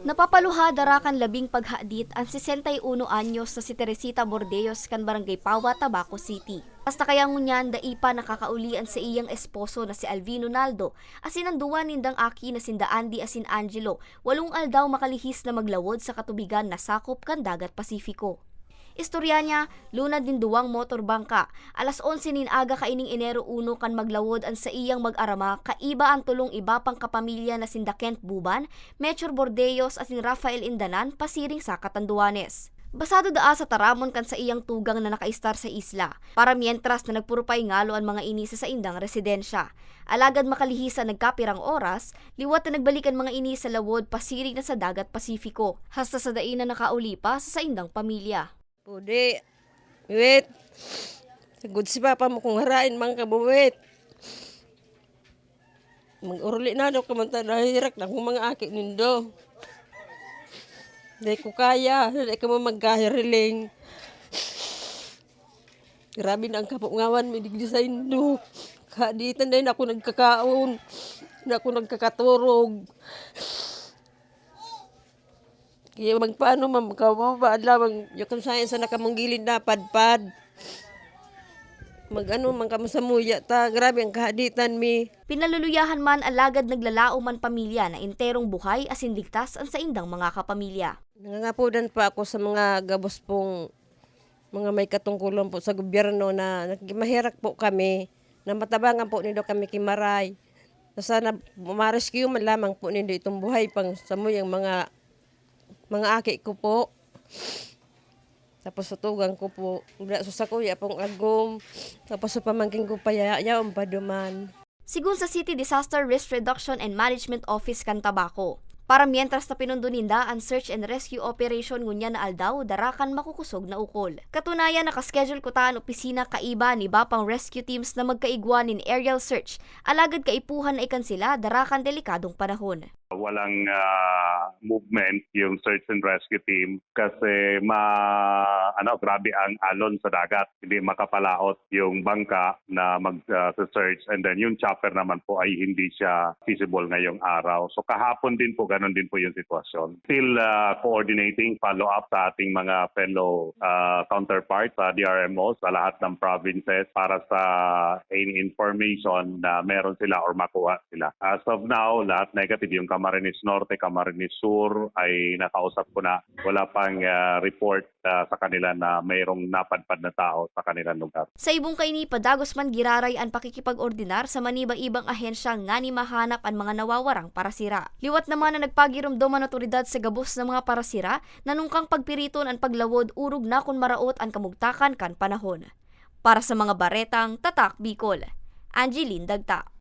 Napapaluha darakan labing paghadit ang 61 anyos na si Teresita Bordeos kan Barangay Pawa, Tabaco City. Basta kaya ngunyan daipa nakakaulian sa iyang esposo na si Alvino Naldo asin ang duwa nindang aki na sinda Andy asin Angelo walong aldaw makalihis na maglawod sa katubigan na sakop kan dagat Pasifiko. Istorya niya, lunad din duwang motorbangka. Alas 11 nin aga kaining Enero 1 kan maglawod ang sa iyang mag-arama, kaiba ang tulong iba pang kapamilya na sinda Kent Buban, Mechor Bordeos at sin Rafael Indanan, pasiring sa Katanduanes. Basado daa sa taramon kan sa iyang tugang na nakaistar sa isla, para mientras na nagpurupay ngalo ang mga inisa sa indang residensya. Alagad makalihisa nagkapirang oras, liwat na nagbalikan mga ini sa lawod pasiring na sa dagat Pasifiko, hasta sa dain na nakauli pa sa sa indang pamilya. Pudi, wait. Sagod si Papa mo kung harain mang kabuwit. Mag-uruli na daw kamanta na hirak na kung mga aki nindo. Hindi ko kaya, hindi ka mo magkahiriling. Grabe na ang kapungawan, may digdi sa indo. Kaditan na ako nagkakaon, na ako nagkakaturog. Kaya magpaano ma'am, kawawa lamang yung kansayan sa nakamong na padpad. Mag ano man kamo sa muya ta, grabe ang kahaditan mi. Pinaluluyahan man alagad naglalao man pamilya na enterong buhay asin ligtas ang sa indang mga kapamilya. Nangangapudan pa ako sa mga gabos pong mga may katungkulan po sa gobyerno na nagmahirak po kami na matabangan po nindo kami kimaray. Na sana ma-rescue man lamang po nindo itong buhay pang sa muyang mga mga aki ko po. Tapos sutugan ko po. Sa kuya pong agom. Tapos sa pamangking ko pa yayaw paduman. Sigun sa City Disaster Risk Reduction and Management Office kan Tabaco. Para mientras na pinunduninda ang search and rescue operation ngunya na aldaw darakan makukusog na ukol. Katunayan nakaschedule ko taan opisina kaiba ni Bapang rescue teams na magkaigwa nin aerial search. Alagad kaipuhan na ikan sila darakan delikadong panahon. Walang ah, movement yung search and rescue team kasi ma ano grabe ang alon sa dagat. Hindi makapalaot yung bangka na mag ah, sa search and then yung chopper naman po ay hindi siya feasible ngayong araw. So kahapon din po ganun din po yung sitwasyon. Still ah, coordinating follow up sa ating mga fellow ah, counterparts sa DRMO sa lahat ng provinces para sa any information na meron sila or makuha sila. As of now lahat negative yung Camarines Norte, Camarines Sur ay nakausap ko na wala pang ah, report ah, sa kanila na mayroong napadpad na tao sa kanilang lugar. Sa ibong kaini padagos man giraray ang pakikipag-ordinar sa maniba-ibang ahensya nga ni mahanap ang mga nawawarang parasira. Liwat naman na nagpagiramdom ang otoridad sa gabos ng mga parasira nanungkang pagpiriton ang paglawod urog na kun maraot ang kamugtakan kan panahon. Para sa mga baretang Tatak Bicol, Angeline Dagta.